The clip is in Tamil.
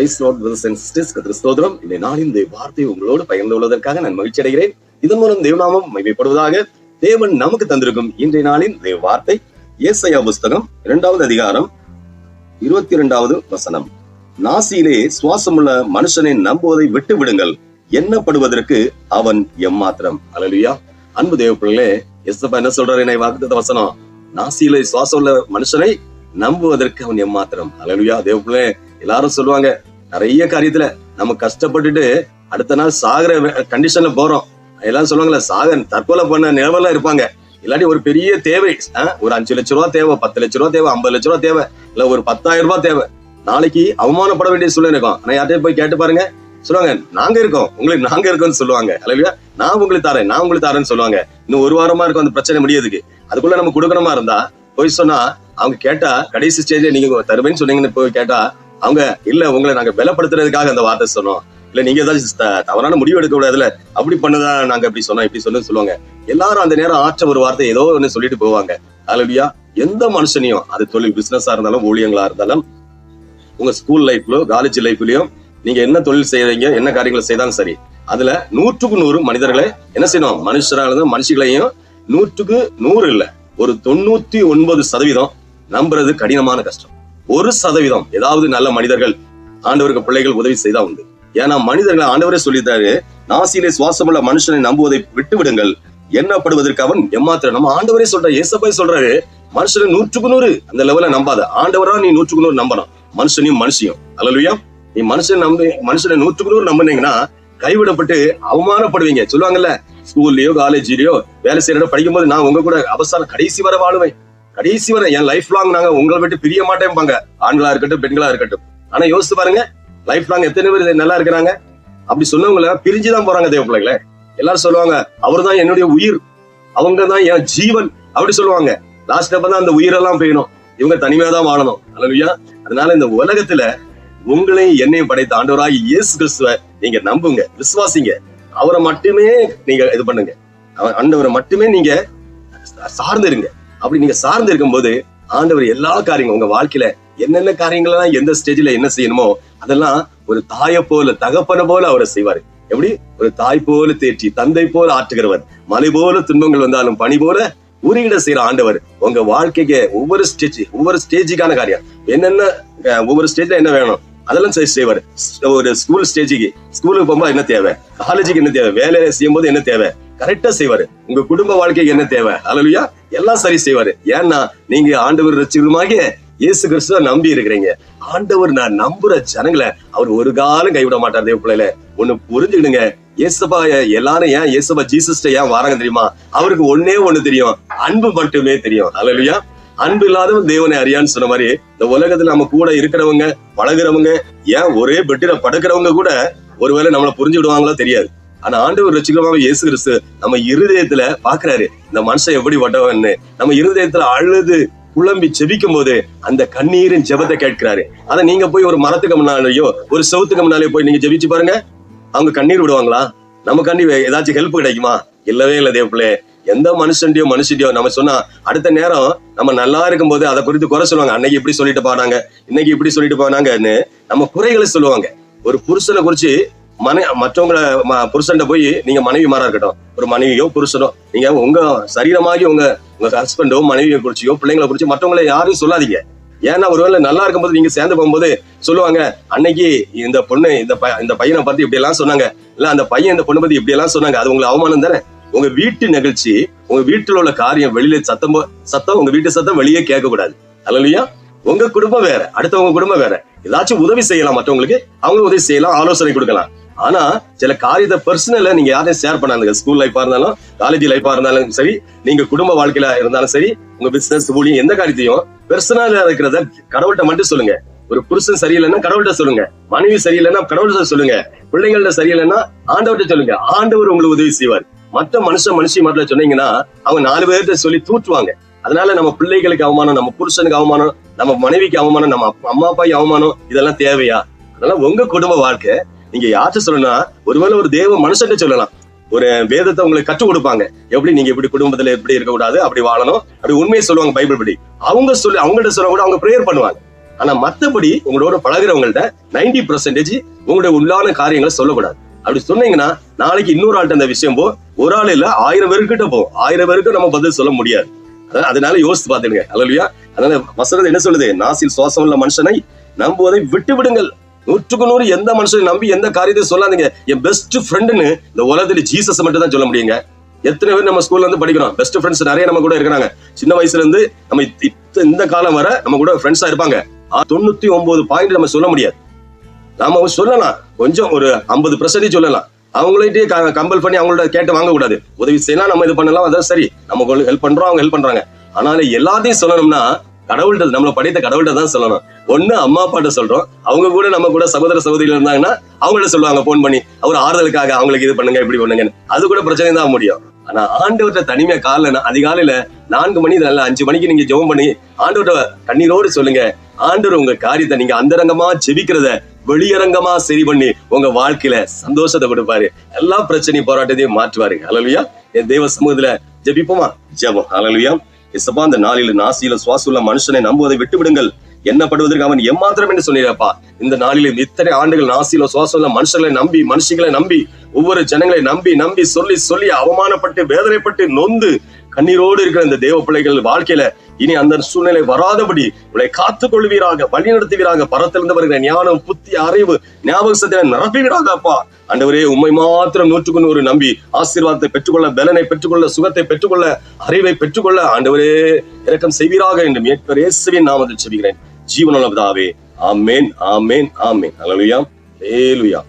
பிரைஸ் இந்த நாளின் இந்த வார்த்தை உங்களோடு பயந்து உள்ளதற்காக நான் மகிழ்ச்சி அடைகிறேன். இதன் மூலம் தேவநாமம் மகிமைப்படுவதாக தேவன் நமக்கு தந்திருக்கும் இன்றைய நாளின் தேவ வார்த்தை ஏசையா புஸ்தகம் இரண்டாவது அதிகாரம் இருபத்தி இரண்டாவது வசனம். நாசியிலே சுவாசமுள்ள மனுஷனை நம்புவதை விட்டு விடுங்கள் எண்ணப்படுவதற்கு அவன் எம்மாத்திரம். அலலுயா அன்பு தேவ பிள்ளைகளே எஸ்தப்பா என்ன சொல்றாரு என்னை வாக்குத்த வசனம்? நாசியிலே சுவாசம் உள்ள மனுஷனை நம்புவதற்கு அவன் எம்மாத்திரம். அலலுயா தேவ பிள்ளை எல்லாரும் சொல்லுவாங்க நிறைய காரியத்துல நம்ம கஷ்டப்பட்டுட்டு அடுத்த நாள் சாகிற கண்டிஷன்ல போறோம். எல்லாம் சொல்லுவாங்கல்ல சாகன் தற்கொலை பண்ண நிலவெல்லாம் இருப்பாங்க. இல்லாட்டி ஒரு பெரிய தேவை ஒரு அஞ்சு லட்ச ரூபா தேவை பத்து லட்ச ரூபா தேவை ஐம்பது லட்ச ரூபா தேவை இல்ல ஒரு பத்தாயிரம் ரூபாய் தேவை. நாளைக்கு அவமானப்பட வேண்டிய சூழ்நிலை இருக்கும். ஆனா யார்கிட்டயும் போய் கேட்டு பாருங்க. சொல்லுவாங்க நாங்க இருக்கோம். உங்களுக்கு நாங்க இருக்கோம்னு சொல்லுவாங்க. அல்லவியா நான் உங்களுக்கு தரேன். நான் உங்களுக்கு தரேன்னு சொல்லுவாங்க. இன்னும் ஒரு வாரமா இருக்கும் அந்த பிரச்சனை முடியதுக்கு அதுக்குள்ள நம்ம கொடுக்கணுமா இருந்தா? போய் சொன்னா அவங்க கேட்டா கடைசி ஸ்டேஜ்ல நீங்க தருவேன்னு சொன்னீங்கன்னு போய் கேட்டா அவங்க இல்ல உங்களை நாங்க பலப்படுத்துறதுக்காக அந்த வார்த்தை சொன்னோம். இல்ல நீங்க ஏதாச்சும் தவறான முடிவு எடுக்க கூடாதுல அப்படி பண்ணதான் நாங்க இப்படி சொன்னோம் இப்படி சொன்னு சொல்லுவாங்க. எல்லாரும் அந்த நேரம் ஆற்ற ஒரு வார்த்தை ஏதோ ஒன்னு சொல்லிட்டு போவாங்க. அதுலயா எந்த மனுஷனையும் அது தொழில் பிசினஸா இருந்தாலும் ஊழியங்களா இருந்தாலும் உங்க ஸ்கூல் லைஃப்லயோ காலேஜ் லைஃப்லயோ நீங்க என்ன தொழில் செய்யறீங்க என்ன காரியங்களை செய்தாலும் சரி அதுல நூற்றுக்கு நூறு மனிதர்களை என்ன செய்யணும்? மனுஷரான மனுஷங்களையும் நூற்றுக்கு நூறு இல்ல ஒரு தொண்ணூத்தி ஒன்பது சதவீதம் நம்புறது கடினமான கஷ்டம். ஒரு சதவீதம். ஏதாவது நல்ல மனிதர்கள் ஆண்டவருக்கு பிள்ளைகள் உதவி செய்தா உண்டு. ஏன்னா மனிதர்கள் ஆண்டவரே சொல்லிட்டாரு நாசியிலே சுவாசமுள்ள மனுஷனை நம்புவதை விட்டு விடுங்கள் எண்ணப்படுவதற்கு அவன் எம்மாத்திரம் நம்ம ஆண்டவரே சொல்ற ஏசப்பாய் சொல்றாரு மனுஷனை நூற்றுக்கு நூறு. அந்த லெவல நம்பாத. ஆண்டவரா நீ நூற்றுக்கு நூறு நம்பணும். மனுஷனையும் மனுஷியும். அலலுயா நீ மனுஷன் நம்பி மனுஷனை நூற்றுக்கு நூறு நம்பினீங்கன்னா கைவிடப்பட்டு அவமானப்படுவீங்க. சொல்லுவாங்கல்ல ஸ்கூல்லயோ காலேஜ்லயோ வேலை செய்யற படிக்கும் போது நான் உங்க கூட அவசரம் கடைசி வர வாழுவேன். கடைசி வரை என் லைஃப் லாங் நாங்க உங்களை விட்டு பிரிய மாட்டேன்பாங்க ஆண்களா இருக்கட்டும் பெண்களா இருக்கட்டும். ஆனா யோசிச்சு பாருங்க லைஃப் லாங் எத்தனை பேர் நல்லா இருக்கிறாங்க? அப்படி சொன்னவங்கள பிரிஞ்சுதான் போறாங்க தேவ பிள்ளைகளே. எல்லாரும் சொல்லுவாங்க அவர்தான் என்னுடைய உயிர். அவங்க தான் என் ஜீவன். அப்படி சொல்லுவாங்க. லாஸ்ட் அப்ப தான் அந்த உயிரெல்லாம் போயிடும். இவங்க தனிமையா தான் வாழணும். அல்லையா அதனால இந்த உலகத்துல உங்களையும் என்னையும் படைத்த ஆண்டவராகி இயேசு கிறிஸ்துவ நீங்க நம்புங்க விசுவாசிங்க. அவரை மட்டுமே நீங்க இது பண்ணுங்க. அவர் ஆண்டவரை மட்டுமே நீங்க சார்ந்து இருங்க அப்படி நீங்க சார்ந்து இருக்கும்போது ஆண்டவர் எல்லா காரியங்களும் உங்க வாழ்க்கையில என்னென்ன காரியங்கள்லாம் எந்த ஸ்டேஜ்ல என்ன செய்யணுமோ அதெல்லாம் ஒரு தாயை போல தகப்பனை போல அவரை செய்வாரு. எப்படி? ஒரு தாய் போல தேற்றி தந்தை போல ஆற்றுகிறவர். மலை போல துன்பங்கள் வந்தாலும் பணி போல உரியிட செய்யற ஆண்டவர். உங்க வாழ்க்கைக்கு ஒவ்வொரு ஸ்டேஜ் ஒவ்வொரு ஸ்டேஜுக்கான காரியம். என்னென்ன ஒவ்வொரு ஸ்டேஜ்ல என்ன வேணும் அதெல்லாம் சரி செய்வார். ஒரு ஸ்கூல் ஸ்டேஜுக்கு ஸ்கூலுக்கு போகும்போது என்ன தேவை? காலேஜுக்கு என்ன தேவை? வேலையில செய்யும் போது என்ன தேவை? கரெக்டா செய்வாரு. உங்க குடும்ப வாழ்க்கைக்கு என்ன தேவை? அலலுயா எல்லாம் சரி செய்வாரு. ஏன்னா நீங்க ஆண்டவர் ரசிகருமாகிய இயேசு கிறிஸ்துவ நம்பி இருக்கிறீங்க. ஆண்டவர் நான் நம்புற ஜனங்களை அவர் ஒரு காலம் கைவிட மாட்டார் தேவ பிள்ளைல ஒண்ணு புரிஞ்சுக்கிடுங்க. இயேசுபா எல்லாரும் ஏன் இயேசுபா ஜீசஸ்ட ஏன் வராங்க தெரியுமா? அவருக்கு ஒன்னே ஒண்ணு தெரியும். அன்பு மட்டுமே தெரியும். அலலுயா அன்பு இல்லாதவன் தேவனை அறியான்னு சொன்ன மாதிரி இந்த உலகத்துல நம்ம கூட இருக்கிறவங்க பழகுறவங்க ஏன் ஒரே பெட்டில படுக்கிறவங்க கூட ஒருவேளை நம்மளை புரிஞ்சு விடுவாங்களோ தெரியாது. ஆனா ஆண்டவர் ரசிகமாக இயேசு கிறிஸ்து நம்ம இருதயத்துல பாக்குறாரு இந்த மனுஷன் எப்படி வட்டவன்னு நம்ம இருதயத்துல அழுது குழம்பி செபிக்கும் போது அந்த கண்ணீரின் ஜெபத்தை கேட்கிறாரு. அதை நீங்க போய் ஒரு மரத்துக்கு முன்னாலேயோ ஒரு செவத்துக்கு முன்னாலேயோ போய் நீங்க ஜெபிச்சு பாருங்க. அவங்க கண்ணீர் விடுவாங்களா? நம்ம கண்ணி ஏதாச்சும் ஹெல்ப் கிடைக்குமா? இல்லவே இல்லை தேவப்பிள்ளே. எந்த மனுஷன்டையோ மனுஷன்டையோ நம்ம சொன்னா அடுத்த நேரம் நம்ம நல்லா இருக்கும்போது அதை குறித்து குறை சொல்லுவாங்க. அன்னைக்கு இப்படி சொல்லிட்டு போனாங்க இன்னைக்கு இப்படி சொல்லிட்டு போனாங்கன்னு நம்ம குறைகளை சொல்லுவாங்க. ஒரு புருஷனை குறிச்சு மனை மற்றவங்களை ம- புருஷன்ட்ட போய் நீங்க மனைவி மாறா இருக்கட்டும். ஒரு மனைவியோ புருஷனோ நீங்க உங்க சரீரமாகி உங்க உங்க ஹஸ்பண்டோ மனைவியை குறிச்சியோ பிள்ளைங்களை குறிச்சு மற்றவங்களை யாரையும் சொல்லாதீங்க. ஏன்னா ஒருவேளை நல்லா இருக்கும்போது நீங்க சேர்ந்து போகும்போது சொல்லுவாங்க அன்னைக்கு இந்த பொண்ணு இந்த இந்த பையனை பத்தி இப்படி எல்லாம் சொன்னாங்க. இல்ல அந்த பையன் இந்த பொண்ணு பத்தி இப்படி எல்லாம் சொன்னாங்க. அது உங்களுக்கு அவமானம் தானே? உங்க வீட்டு நிகழ்ச்சி உங்க வீட்டுல உள்ள காரியம் வெளியில சத்தம் சத்தம் உங்க வீட்டு சத்தம் வெளியே கேட்க கூடாது அல்லையா உங்க குடும்பம் வேற அடுத்தவங்க குடும்பம் வேற. ஏதாச்சும் உதவி செய்யலாம் மற்றவங்களுக்கு. அவங்க உதவி செய்யலாம் ஆலோசனை கொடுக்கலாம். ஆனா சில காரியத்தை பர்சனல நீங்க யாரையும் ஷேர் பண்ணாங்க ஸ்கூல் லைஃபா இருந்தாலும் காலேஜ் லைஃபா இருந்தாலும் சரி நீங்க குடும்ப வாழ்க்கையில இருந்தாலும் சரி உங்க பிசினஸ் ஊழியம் எந்த காரியத்தையும் பெர்சனலா இருக்கிறத கடவுள்கிட்ட மட்டும் சொல்லுங்க. ஒரு புருஷன் சரியில்லைன்னா கடவுள்கிட்ட சொல்லுங்க. மனைவி சரியில்லைன்னா கடவுள்கிட்ட சொல்லுங்க. பிள்ளைங்கள்ட்ட சரியில்லைன்னா ஆண்டவர்கிட்ட சொல்லுங்க. ஆண்டவர் உங்களுக்கு உதவி செய்வார். மற்ற மனுஷன் மனுஷி மட்டும் சொன்னீங்கன்னா அவங்க நாலு பேர்கிட்ட சொல்லி தூற்றுவாங்க. அதனால நம்ம பிள்ளைகளுக்கு அவமானம் நம்ம புருஷனுக்கு அவமானம் நம்ம மனைவிக்கு அவமானம் நம்ம அம்மா அப்பாக்கு அவமானம் இதெல்லாம் தேவையா? அதனால உங்க குடும்ப வாழ்க்கை நீங்க யார்கிட்ட சொல்லணும்னா ஒருவேளை ஒரு தேவ மனுஷன் சொல்லலாம். ஒரு வேதத்தை உங்களுக்கு கற்றுக் கொடுப்பாங்க. எப்படி நீங்க இப்படி குடும்பத்துல எப்படி இருக்கக்கூடாது அப்படி வாழணும் அப்படி உண்மையை சொல்லுவாங்க பைபிள் படி. அவங்க சொல்லி அவங்கள்ட்ட சொல்ல கூட அவங்க ப்ரேயர் பண்ணுவாங்க. ஆனா மத்தபடி உங்களோட பழகிறவங்கள்ட்ட நைன்டி பர்சன்டேஜ் உங்களுடைய உள்ளான காரியங்களை சொல்லக்கூடாது. அப்படி சொன்னீங்கன்னா நாளைக்கு இன்னொரு ஆள்கிட்ட அந்த விஷயம் போ ஒரு ஆள் இல்ல ஆயிரம் பேருக்கிட்ட போகும் ஆயிரம் பேருக்கு நம்ம பதில் சொல்ல முடியாது. அதனால யோசித்து பாத்துடுங்க அதனால வசனம் என்ன சொல்லுது? நாசில் சுவாசம் உள்ள மனுஷனை நம்புவதை விட்டு விடுங்கள் நூற்றுக்கு நூறு எந்த மனுஷனை நம்பி எந்த காரியத்தையும் சொல்லாதீங்க. என் பெஸ்ட் ஃப்ரெண்டுன்னு இந்த உலகத்துல ஜீசஸ் மட்டும் தான் சொல்ல முடியுங்க. எத்தனை பேர் நம்ம ஸ்கூல்ல இருந்து படிக்கிறோம்? பெஸ்ட் ஃப்ரெண்ட்ஸ் நிறைய நம்ம கூட இருக்கிறாங்க. சின்ன வயசுல இருந்து நம்ம இத்த- இந்த காலம் வர நம்ம கூட ஃப்ரெண்ட்ஸா இருப்பாங்க. ஆ, தொண்ணூத்தி ஒன்பது பாயிண்ட் நம்ம சொல்ல முடியாது. நாம சொல்லலாம். கொஞ்சம் ஒரு ஐம்பது பெர்சன்டேஜ் சொல்லலாம். அவங்கள்ட்டே கம்பல் பண்ணி அவங்கள்ட்ட கேட்டு வாங்க கூடாது உதவி செய்யலாம் நம்ம இது பண்ணலாம் அதான் சரி. நம்ம ஹெல்ப் பண்றோம் அவங்க ஹெல்ப் பண்றாங்க. ஆனாலும் எல்லாத்தையும் சொல்லணும்னா கடவுள்கிட்ட நம்மள படைத்த கடவுள்கிட்ட தான் சொல்லணும். ஒண்ணு அம்மா அப்பாட்ட சொல்றோம். அவங்க கூட நம்ம கூட சகோதர சகோதரிகள் இருந்தாங்கன்னா அவங்கள்ட்ட சொல்லுவாங்க போன் பண்ணி அவர் ஆறுதலுக்காக அவங்களுக்கு இது பண்ணுங்க இப்படி பண்ணுங்கன்னு. அது கூட பிரச்சனை தான் முடியும். ஆனா ஆண்டவர்கிட்ட தனிமையா காலைல அதிகாலையில நான்கு மணி நல்ல அஞ்சு மணிக்கு நீங்க ஜெபம் பண்ணி ஆண்டவர்கிட்ட கண்ணீரோடு சொல்லுங்க. ஆண்டவர் உங்க காரியத்தை நீங்க அந்தரங்கமா ஜெபிக்கிறத வெளியரங்கமா சரி பண்ணி உங்க வாழ்க்கையில சந்தோஷத்தை கொடுப்பாரு. எல்லா பிரச்சனையும் போராட்டத்தையும் மாற்றுவாரு. அலலுயா என் தெய்வ சமூகத்துல ஜெபிப்போமா? ஜெபம். அலலுயா இசப்பா அந்த நாளில நாசியில சுவாசுள்ள உள்ள மனுஷனை நம்புவதை விட்டு விடுங்கள் அவன் எம்மாத்திரம் என்று சொன்னீரப்பா இந்த நாளிலும் இத்தனை ஆண்டுகள் நாசியில சுவாசுள்ள மனுஷர்களை மனுஷங்களை நம்பி மனுஷங்களை நம்பி ஒவ்வொரு ஜனங்களை நம்பி நம்பி சொல்லி சொல்லி அவமானப்பட்டு வேதனைப்பட்டு நொந்து கண்ணீரோடு இருக்கிற இந்த தேவ பிள்ளைகள் வாழ்க்கையில இனி அந்த சூழ்நிலை வராதபடி உங்களை காத்துக் கொள்வீராக வழி நடத்துவீராக பரத்திலிருந்து வருகிற ஞானம் புத்தி அறிவு ஞாபக சத்திய நிரப்புவீராக அப்பா. அண்டவரே உண்மை மாத்திரம் நூற்றுக்கு நூறு நம்பி ஆசீர்வாதத்தை பெற்றுக்கொள்ள பலனை பெற்றுக்கொள்ள சுகத்தை பெற்றுக்கொள்ள அறிவை பெற்றுக்கொள்ள ஆண்டவரே இரக்கம் செய்வீராக என்று மீட்பர் இயேசுவின் நாமத்தில் செவிகிறேன் ஜீவனுள்ள ஆமேன் ஆமேன் ஆமேன். அலலுயா ஏலுயா